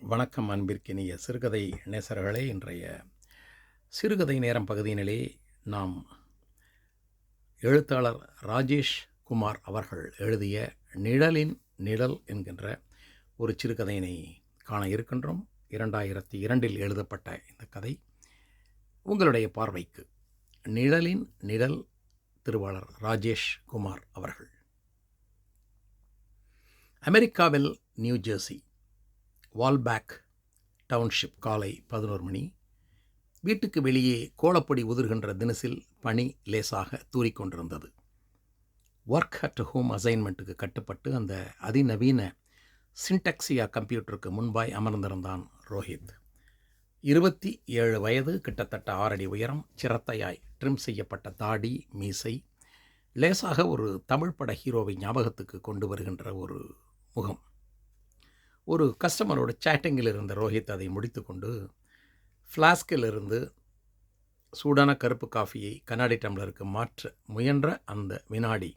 வணக்கம் அன்பிற்கினிய சிறுகதை நேசர்களே. இன்றைய சிறுகதை நேரம் பகுதியினிலே நாம் எழுத்தாளர் ராஜேஷ் குமார் அவர்கள் எழுதிய நிழலின் நிழல் என்கின்ற ஒரு சிறுகதையினை காண இருக்கின்றோம். இரண்டாயிரத்தி இரண்டில் எழுதப்பட்ட இந்த கதை உங்களுடைய பார்வைக்கு. நிழலின் நிழல் திருவாளர் ராஜேஷ் குமார் அவர்கள். அமெரிக்காவில் நியூ ஜெர்சி வால்பேக் டவுன்ஷிப் காலை பதினோரு மணி. வீட்டுக்கு வெளியே கோலப்பொடி உதிர்கின்ற தினசில் பனி லேசாக தூறிக்கொண்டிருந்தது ஒர்க் அட் ஹோம் அசைன்மெண்ட்டுக்கு கட்டுப்பட்டு அந்த அதிநவீன சின்டெக்ஸியா கம்ப்யூட்டருக்கு முன்பாய் அமர்ந்திருந்தான் ரோஹித். இருபத்தி ஏழு வயது கிட்டத்தட்ட ஆறடி உயரம் சிரத்தையாய் ட்ரிம் செய்யப்பட்ட தாடி மீசை லேசாக ஒரு தமிழ் பட ஹீரோவை ஞாபகத்துக்கு கொண்டு வருகின்ற ஒரு முகம். ஒரு கஸ்டமரோட சேட்டிங்கில் இருந்த ரோஹித் அதை முடித்துக்கொண்டு ஃப்ளாஸ்கில் இருந்து சூடான கருப்பு காஃபியை கண்ணாடி டம்ளருக்கு மாற்ற முயன்ற அந்த வினாடி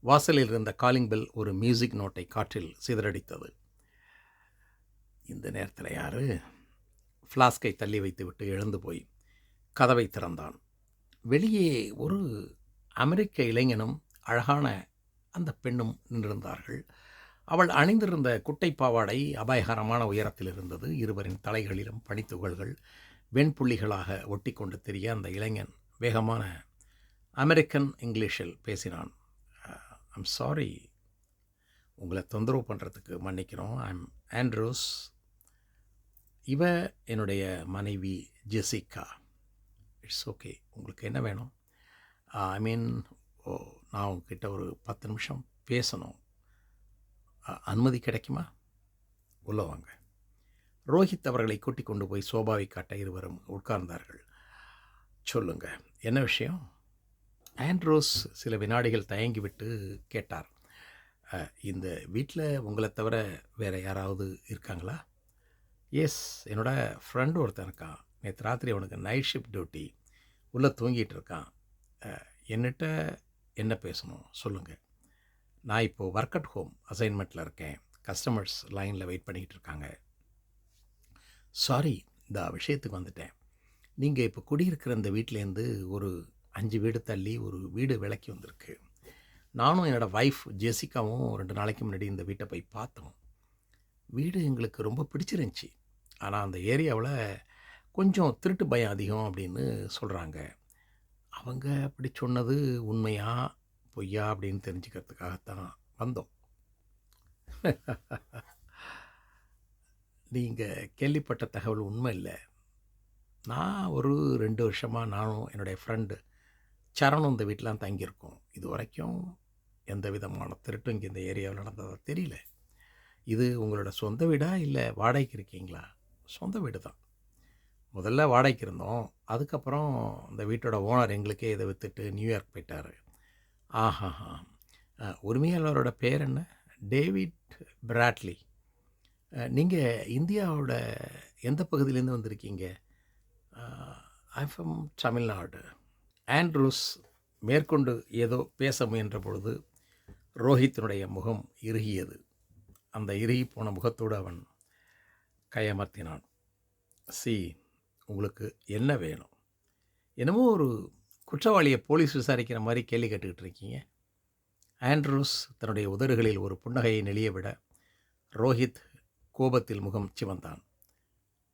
வாசலில் இருந்த காலிங் பெல் ஒரு மியூசிக் நோட்டை காற்றில் சிதறடித்தது. இந்த நேரத்தில் யார்? ஃப்ளாஸ்கை தள்ளி வைத்துவிட்டு எழுந்து போய் கதவை திறந்தான். வெளியே ஒரு அமெரிக்க இளைஞனும் அழகான அந்த பெண்ணும் நின்றிருந்தார்கள். அவள் அணிந்திருந்த குட்டை பாவாடை அபாயகரமான உயரத்தில் இருந்தது இருவரின் தலைகளிலும் பனித்துகள்கள் வெண்புள்ளிகளாக ஒட்டி கொண்டு தெரிய அந்த இளைஞன் வேகமான அமெரிக்கன் இங்கிலீஷில் பேசினான். ஐம் சாரி உங்களை தொந்தரவு பண்ணுறதுக்கு மன்னிக்கிறோம். ஐம் ஆண்ட்ரூஸ் இவ என்னுடைய மனைவி ஜெசிகா இட்ஸ் ஓகே உங்களுக்கு என்ன வேணும்? ஐ மீன் ஓ நான் உங்ககிட்ட ஒரு பத்து நிமிஷம் பேசணும். அனுமதி கிடைக்குமா? உள்ள வாங்க. ரோஹித் அவர்களை கூட்டிக் கொண்டு போய் சோபாவை காட்ட இருவரும் உட்கார்ந்தார்கள். சொல்லுங்க என்ன விஷயம்? ஆண்ட்ரோஸ் சில வினாடிகள் தயங்கிவிட்டு கேட்டார். இந்த வீட்டில் உங்களை தவிர வேறு யாராவது இருக்காங்களா? எஸ் என்னோட ஃப்ரெண்டு ஒருத்தன் இருக்கான். நேற்று ராத்திரி அவனுக்கு நைட் ஷிஃப்ட் டியூட்டி உள்ளே தூங்கிட்டு இருக்கான். என்னட்ட என்ன பேசணும்? சொல்லுங்கள் நான் இப்போது ஒர்க் அட் ஹோம் அசைன்மெண்ட்டில் இருக்கேன். கஸ்டமர்ஸ் லைனில் வெயிட் பண்ணிக்கிட்டு இருக்காங்க. சாரி இந்த விஷயத்துக்கு வந்துட்டேன். நீங்கள் இப்போ குடியிருக்கிற இந்த வீட்டிலேருந்து ஒரு அஞ்சு வீடு தள்ளி ஒரு வீடு விலைக்கு வந்திருக்கு. நானும் என்னோடய ஒய்ஃப் ஜெசிகாவும் ரெண்டு நாளைக்கு முன்னாடி இந்த வீட்டை போய் பார்த்தோம். வீடு எங்களுக்கு ரொம்ப பிடிச்சிருந்துச்சி. ஆனால் அந்த ஏரியாவில் கொஞ்சம் திருட்டு பயம் அதிகம் அப்படின்னு சொல்கிறாங்க அவங்க அப்படி சொன்னது உண்மையாக பொய்யா அப்படின்னு தெரிஞ்சுக்கிறதுக்காகத்தான் வந்தோம். நீங்கள் கேள்விப்பட்ட தகவல் உண்மை இல்லை. நான் ஒரு ரெண்டு வருஷமாக நானும் என்னுடைய ஃப்ரெண்டு சரணும் இந்த வீட்டிலாம் தங்கியிருக்கோம். இது வரைக்கும் எந்த விதமான திருட்டும் இங்கே இந்த ஏரியாவில் நடந்ததாக தெரியல. இது உங்களோட சொந்த வீடா இல்லை வாடகைக்கு இருக்கீங்களா? சொந்த வீடு தான் முதல்ல வாடகைக்கு இருந்தோம். அதுக்கப்புறம் இந்த வீட்டோட ஓனர் எங்களுக்கே இதை விற்றுட்டு நியூயார்க் போயிட்டார். ஆஹாஹா. உரிமையாளரோட பேர் என்ன? David Bradley. நீங்கள் இந்தியாவோட எந்த பகுதியிலேருந்து வந்திருக்கீங்க? ஐ ஃப்ரம் தமிழ்நாடு ஆண்ட்ரூஸ் மேற்கொண்டு ஏதோ பேச முயன்ற பொழுது ரோஹித்தினுடைய முகம் இறுகியது. அந்த இறுகி போன முகத்தோடு அவன் கையமர்த்தினான். சி உங்களுக்கு என்ன வேணும்? என்னமோ ஒரு குற்றவாளியை போலீஸ் விசாரிக்கிற மாதிரி கேள்வி கேட்டுக்கிட்டு இருக்கீங்க. ஆண்ட்ரூஸ் தன்னுடைய உதடுகளில் ஒரு புன்னகையை நெளிய விட ரோஹித் கோபத்தில் முகம் சிவந்தான்.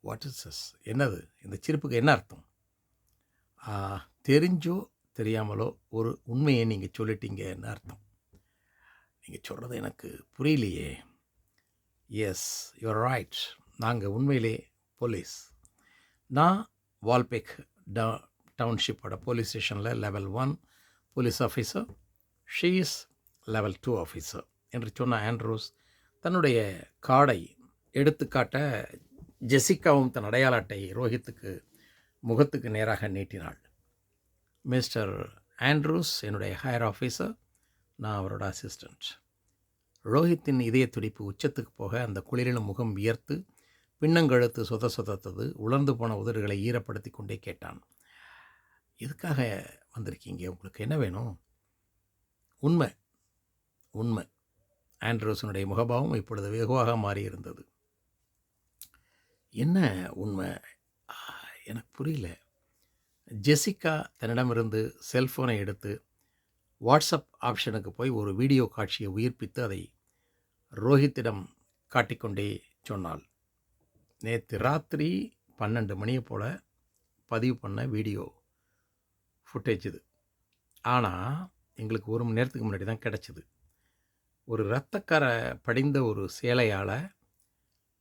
வாட் இஸ் எஸ் என்னது? இந்த சிரிப்புக்கு என்ன அர்த்தம்? தெரிஞ்சோ தெரியாமலோ ஒரு உண்மையை நீங்கள் சொல்லிட்டீங்கன்னு அர்த்தம். நீங்கள் சொல்கிறது எனக்கு புரியலையே. எஸ் யுவர் ரைட் நாங்கள் உண்மையிலே போலீஸ். நான் வால்பேக் ட டவுன்ஷிப்போட போலீஸ் ஸ்டேஷனில் level one police officer she's level two officer என்று சொன்ன ஆண்ட்ரூஸ் தன்னுடைய கார்டை எடுத்துக்காட்ட ஜெசிகாவும் தன் அடையாள அட்டையை ரோஹித்துக்கு முகத்துக்கு நேராக நீட்டினாள். மிஸ்டர் ஆண்ட்ரூஸ் என்னுடைய ஹையர் ஆஃபீஸர் நான் அவரோட அசிஸ்டண்ட் ரோஹித்தின் இதய துடிப்பு உச்சத்துக்கு போக அந்த குளிரிலும் முகம் வியர்த்து பின்னங்கழுத்து சொத சொதத்தது உலர்ந்து போன உதடுகளை ஈரப்படுத்தி கொண்டே கேட்டான். எதுக்காக வந்திருக்கீங்க? உங்களுக்கு என்ன வேணும்? உண்மை. உண்மை. ஆண்ட்ரோஸனுடைய முகபாவம் இப்பொழுது வெகுவாக மாறியிருந்தது. என்ன உண்மை? எனக்கு புரியல. ஜெசிகா தன்னிடமிருந்து செல்ஃபோனை எடுத்து வாட்ஸ்அப் ஆப்ஷனுக்கு போய் ஒரு வீடியோ காட்சியை உயிர்ப்பித்து அதை ரோஹித்திடம் காட்டிக்கொண்டே சொன்னாள். நேற்று ராத்திரி பன்னெண்டு மணியை போல் பதிவு பண்ண வீடியோ. ஃபுட்டேஜ் இது ஆனால் எங்களுக்கு ஒரு மணி நேரத்துக்கு முன்னாடி தான் கிடச்சிது. ஒரு இரத்தக்கரை படிந்த ஒரு சேலையால்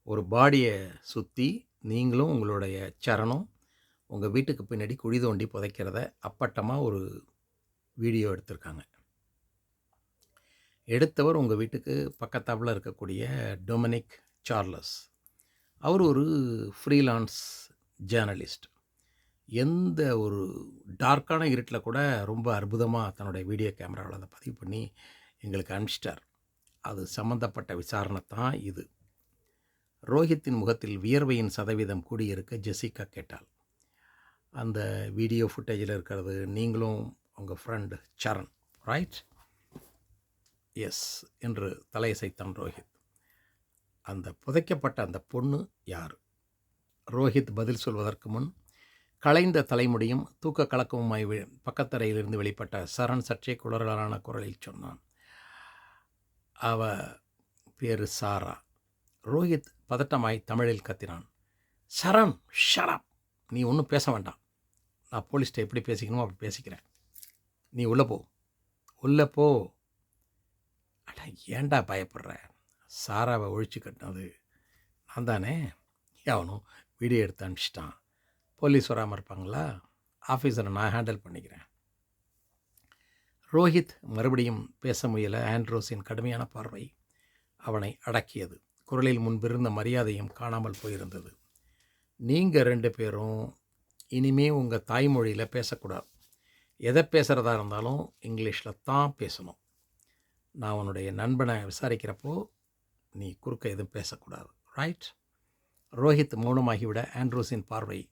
ஒரு பாடியை சுற்றி நீங்களும் உங்களுடைய சரணம் உங்கள் வீட்டுக்கு பின்னாடி குழி தோண்டி புதைக்கிறத அப்பட்டமாக ஒரு வீடியோ எடுத்திருக்காங்க. எடுத்தவர் உங்கள் வீட்டுக்கு பக்கத்தாவில் இருக்கக்கூடிய டொமினிக் சார்லஸ். அவர் ஒரு ஃப்ரீலான்ஸ் ஜேர்னலிஸ்ட். எந்த ஒரு டார்க்கான இருட்டில் கூட ரொம்ப அற்புதமாக தன்னுடைய வீடியோ கேமராவில் அதை பதிவு பண்ணி எங்களுக்கு அனுப்பிச்சிட்டார். அது சம்மந்தப்பட்ட விசாரணை தான் இது. ரோஹித்தின் முகத்தில் வியர்வையின் சதவீதம் கூடியிருக்க ஜெசிகா கேட்டாள். அந்த வீடியோ ஃபுட்டேஜில் இருக்கிறது நீங்களும் உங்கள் ஃப்ரெண்டு சரண் ரைட் எஸ் என்று தலையசைத்தான் ரோஹித். அந்த புதைக்கப்பட்ட அந்த பொண்ணு யார்? ரோஹித் பதில் சொல்வதற்கு முன் களைந்த தலைமுடியும் தூக்க கலக்கமுமாய் வி- பக்கத்தரையிலிருந்து வெளிப்பட்ட சரண் சற்றே குளறலான குரலில் சொன்னான். அவ பேரு சாரா. ரோஹித் பதட்டமாய் தமிழில் கத்தினான். சரண் ஷரப் நீ ஒன்றும் பேச வேண்டாம். நான் போலீஸ்கிட்ட எப்படி பேசிக்கணுமோ அப்படி பேசிக்கிறேன். நீ உள்ளே போ. உள்ளே போ. அட ஏன்டா பயப்படுற? சாராவை ஒழிச்சு கட்டினது. நான் தானே? அவனும் வீடியோ எடுத்து அனுப்பிச்சிட்டான். போலீஸ் வராமல் இருப்பாங்களா? ஆஃபீஸரை நான் ஹேண்டில் பண்ணிக்கிறேன். ரோஹித் மறுபடியும் பேச முயல ஆண்ட்ரோஸின் கடுமையான பார்வை அவனை அடக்கியது. குரலில் முன்பிருந்த மரியாதையும் காணாமல் போயிருந்தது. நீங்கள் ரெண்டு பேரும் இனிமே உங்கள் தாய்மொழியில் பேசக்கூடாது. எதை பேசுகிறதா இருந்தாலும் இங்கிலீஷில் தான் பேசணும். நான் உன்னுடைய நண்பனை விசாரிக்கிறப்போ நீ குறுக்க எதுவும் பேசக்கூடாது. ரைட் ரோஹித் மௌனமாகிவிட ஆண்ட்ரூஸின் பார்வை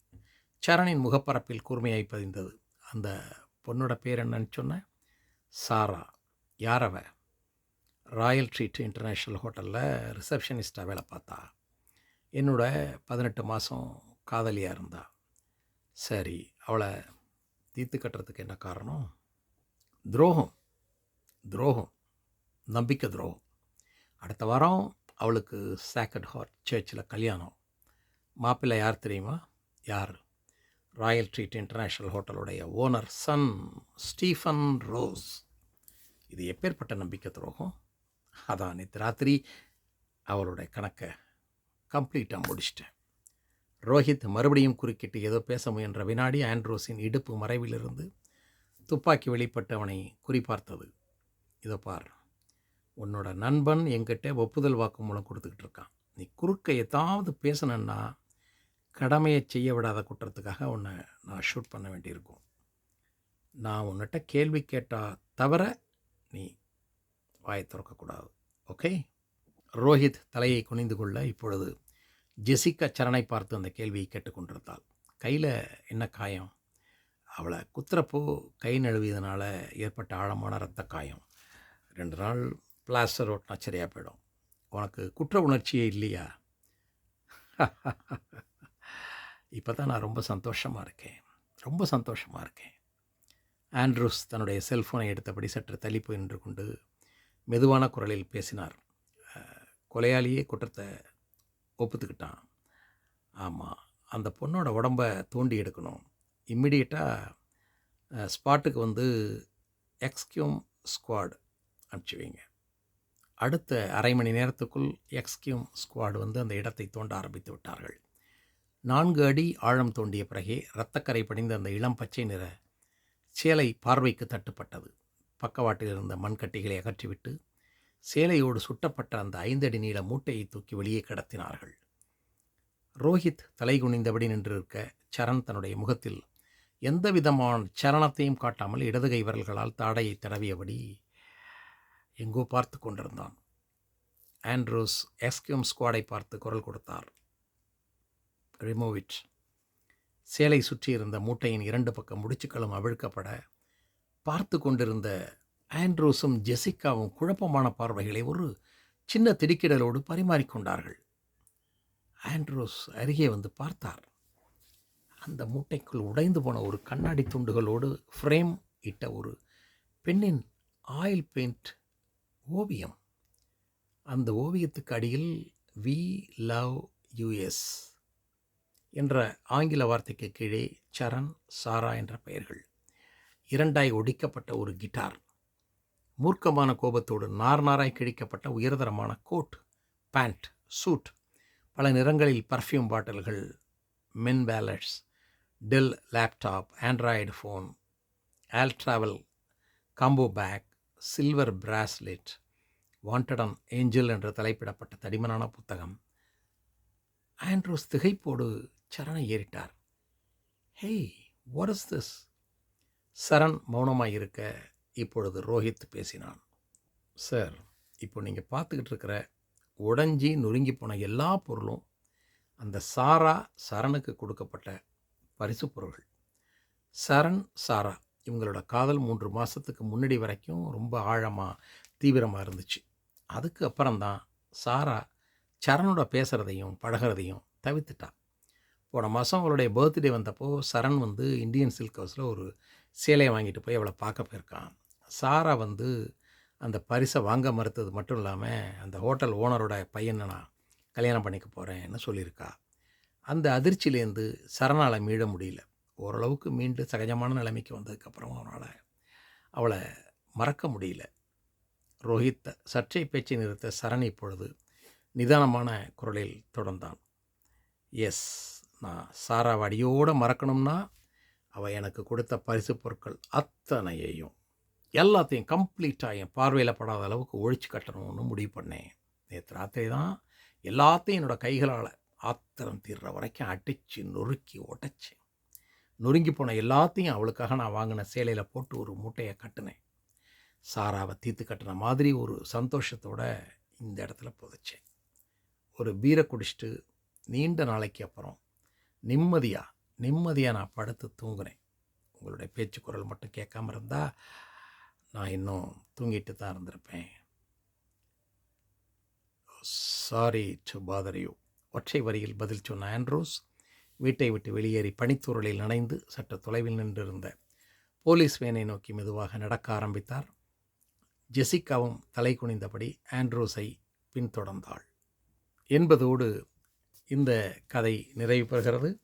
சரணின் முகப்பரப்பில் கூர்மையாய் பதிந்தது. அந்த பொண்ணோட பேர் என்னன்னு சொன்ன? சாரா. யாரவ ராயல் ட்ரீட் இன்டர்நேஷ்னல் ஹோட்டலில் ரிசப்ஷனிஸ்டாக வேலை பார்த்தா. என்னோட பதினெட்டு மாதம் காதலியாக இருந்தா. சரி அவளை தீர்த்து கட்டுறதுக்கு என்ன காரணம்? துரோகம். துரோகம். நம்பிக்கை துரோகம். அடுத்த வாரம் அவளுக்கு சேக்கட் ஹார்ட் சர்ச்சில் கல்யாணம். மாப்பிள்ளை யார் தெரியுமா? யார்? ராயல் ட்ரீட் இன்டர்நேஷ்னல் ஹோட்டலுடைய ஓனர் சன் ஸ்டீஃபன் ரோஸ் இது எப்பேற்பட்ட நம்பிக்கை துரோகம்? அதான் நேற்று ராத்திரி அவளுடைய கணக்கை கம்ப்ளீட்டாக முடிச்சிட்டேன். ரோஹித் மறுபடியும் குறுக்கிட்டு ஏதோ பேச முயன்ற வினாடி ஆண்ட்ரோஸின் இடுப்பு மறைவிலிருந்து துப்பாக்கி வெளிப்பட்டவனை குறிப்பார்த்தது இதோ பார் உன்னோட நண்பன் எங்கிட்ட ஒப்புதல் வாக்கு மூலம் கொடுத்துக்கிட்டு இருக்கான். நீ குறுக்க ஏதாவது பேசணுன்னா கடமையை செய்ய விடாத குற்றத்துக்காக உன்னை நான் ஷூட் பண்ண வேண்டியிருக்கும். நான் உன்னிட்ட கேள்வி கேட்டால் தவிர நீ வாயை திறக்கக்கூடாது. ஓகே? ரோஹித் தலையை குனிந்து கொள்ள இப்பொழுது ஜெசிகா சரணை பார்த்து அந்த கேள்வியை கேட்டுக்கொண்டிருந்தாள் கையில் என்ன காயம்? அவளை குத்துறப்போ கை நழுவியதுனால ஏற்பட்ட ஆழமான ரத்த காயம். ரெண்டு நாள் பிளாஸ்டர் ஓட்டினா சரியாக போயிடும். உனக்கு குற்ற உணர்ச்சியே இல்லையா? இப்போ தான் நான் ரொம்ப சந்தோஷமாக இருக்கேன். ரொம்ப சந்தோஷமாக இருக்கேன். ஆண்ட்ரூஸ் தன்னுடைய செல்ஃபோனை எடுத்தபடி சற்று தள்ளிப்பு நின்று கொண்டு மெதுவான குரலில் பேசினார். கொலையாளியே குற்றத்தை ஒப்புத்துக்கிட்டான். ஆமாம் அந்த பொண்ணோட உடம்பை தோண்டி எடுக்கணும். இம்மிடியட்டாக ஸ்பாட்டுக்கு வந்து எக்ஸ்கியூம் ஸ்குவாட் அனுப்பிச்சி வைங்க. அடுத்த அரை மணி நேரத்துக்குள் எக்ஸ்கியூம் ஸ்குவாட் வந்து அந்த இடத்தை தோண்ட ஆரம்பித்து விட்டார்கள். நான்கு அடி ஆழம் தோண்டிய பிறகே இரத்தக்கரை படிந்த அந்த இளம் பச்சை நிற சேலை பார்வைக்கு தட்டுப்பட்டது. பக்கவாட்டில் இருந்த மண்கட்டிகளை அகற்றிவிட்டு சேலையோடு சுட்டப்பட்ட அந்த ஐந்தடி நீள மூட்டையை தூக்கி வெளியே கடத்தினார்கள். ரோஹித் தலை குனிந்தபடி நின்றிருக்க சரண் தன்னுடைய முகத்தில் எந்த விதமான சரணத்தையும் காட்டாமல் இடதுகை விரல்களால் தாடையை தடவியபடி எங்கோ பார்த்து கொண்டிருந்தான். ஆண்ட்ரூஸ் எஸ்கியூம் ஸ்குவாடை பார்த்து குரல் கொடுத்தார். ரிமூவ் இட் சேலை சுற்றியிருந்த மூட்டையின் இரண்டு பக்கம் முடிச்சுக்களும் அவிழ்க்கப்பட பார்த்து கொண்டிருந்த ஆண்ட்ரூஸும் ஜெசிகாவும் குழப்பமான பார்வைகளை ஒரு சின்ன திடுக்கிடலோடு பரிமாறிக்கொண்டார்கள் ஆண்ட்ரோஸ் அருகே வந்து பார்த்தார். அந்த மூட்டைக்குள் உடைந்து போன ஒரு கண்ணாடி துண்டுகளோடு ஃப்ரேம் இட்ட ஒரு பெண்ணின் ஆயில் பெயிண்ட் ஓவியம். அந்த ஓவியத்துக்கு அடியில் வி லவ் யூஎஸ் என்ற ஆங்கில வார்த்தைக்கு கீழே சரண் சாரா என்ற பெயர்கள். இரண்டாய் ஒடிக்கப்பட்ட ஒரு கிட்டார். மூர்க்கமான கோபத்தோடு நார் நாராய் கிழிக்கப்பட்ட உயர்தரமான கோட் பேண்ட் சூட் பல நிறங்களில் பர்ஃப்யூம் பாட்டில்கள் men palettes Dell laptop Android phone all travel combo pack silver bracelet wanted an angel என்று தலைப்பிடப்பட்ட தடிமனான புத்தகம். ஆண்ட்ரூஸ் திகைப்போடு சரணை ஏறிட்டார். Hey what is this Saran மௌனமாக இருக்க இப்பொழுது ரோஹித் பேசினான். சார் இப்போ நீங்கள் பார்த்துக்கிட்டு இருக்கிற உடஞ்சி நொறுங்கி போன எல்லா பொருளும் அந்த சாரா சரணுக்கு கொடுக்கப்பட்ட பரிசு பொருள்கள். சரண் சாரா இவங்களோட காதல் மூன்று மாதத்துக்கு முன்னாடி வரைக்கும் ரொம்ப ஆழமாக தீவிரமாக இருந்துச்சு. அதுக்கு அப்புறம்தான் சாரா சரணோட பேசுகிறதையும் பழகிறதையும் தவித்துட்டான் போன மாதம் அவளுடைய பர்த்டே வந்தப்போ சரண் வந்து இந்தியன் சில்க் ஹவுஸில் ஒரு சேலையை வாங்கிட்டு போய் அவளை பார்க்க போயிருக்கான். சாரா வந்து அந்த பரிசை வாங்க மறுத்தது மட்டும் இல்லாமல் அந்த ஹோட்டல் ஓனரோட பையனை நான் கல்யாணம் பண்ணிக்க போகிறேன்னு சொல்லியிருக்கா. அந்த அதிர்ச்சியிலேருந்து சரணால் மீள முடியல. ஓரளவுக்கு மீண்டு சகஜமான நிலைமைக்கு வந்ததுக்கப்புறம் அவனால் அவளை மறக்க முடியல. ரோஹித்தை சர்ச்சை பேச்சை நிறுத்த சரண் இப்பொழுது நிதானமான குரலில் தொடர்ந்தான். எஸ் நான் சாராவை அடியோடு மறக்கணும்னா அவள் எனக்கு கொடுத்த பரிசு பொருட்கள் அத்தனையையும் எல்லாத்தையும் கம்ப்ளீட்டாக என் பார்வையில் படாத அளவுக்கு ஒழிச்சு கட்டணும்னு முடிவு பண்ணேன். நேற்று ராத்திரி தான் எல்லாத்தையும் என்னோடய கைகளால் ஆத்திரம் தீர்ற வரைக்கும் அடித்து நொறுக்கி உடைச்சேன். நொறுங்கி போன எல்லாத்தையும் அவளுக்காக நான் வாங்கின சேலையில் போட்டு ஒரு மூட்டையை கட்டினேன். சாராவை தீர்த்து கட்டின மாதிரி ஒரு சந்தோஷத்தோட இந்த இடத்துல புதைச்சேன். ஒரு பீரை குடிச்சிட்டு நீண்ட நாளைக்கு அப்புறம் நிம்மதியாக நிம்மதியாக நான் படுத்து தூங்குனேன் உங்களுடைய பேச்சு குரல் மட்டும் கேட்காம இருந்தால் நான் இன்னும் தூங்கிட்டு தான் இருந்திருப்பேன். சாரி டு பாதர் யூ ஒற்றை வரியில் பதில் சொன்ன ஆண்ட்ரோஸ் வீட்டை விட்டு வெளியேறி பனித்தூரலில் நனைந்து சற்று தொலைவில் நின்றிருந்த போலீஸ் வேனை நோக்கி மெதுவாக நடக்க ஆரம்பித்தார். ஜெசிகாவும் தலை குனிந்தபடி ஆண்ட்ரூஸை பின்தொடர்ந்தாள். என்பதோடு இந்த கதை நிறைவு பெறுகிறது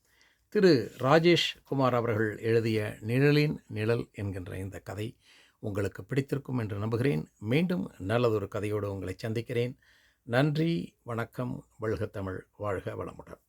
திரு. ராஜேஷ் குமார் அவர்கள் எழுதிய நிழலின் நிழல் என்கின்ற இந்த கதை உங்களுக்கு பிடித்திருக்கும் என்று நம்புகிறேன். மீண்டும் நல்லதொரு கதையோடு உங்களை சந்திக்கிறேன். நன்றி வணக்கம் வழுக தமிழ் வாழ்க வளமுடன்.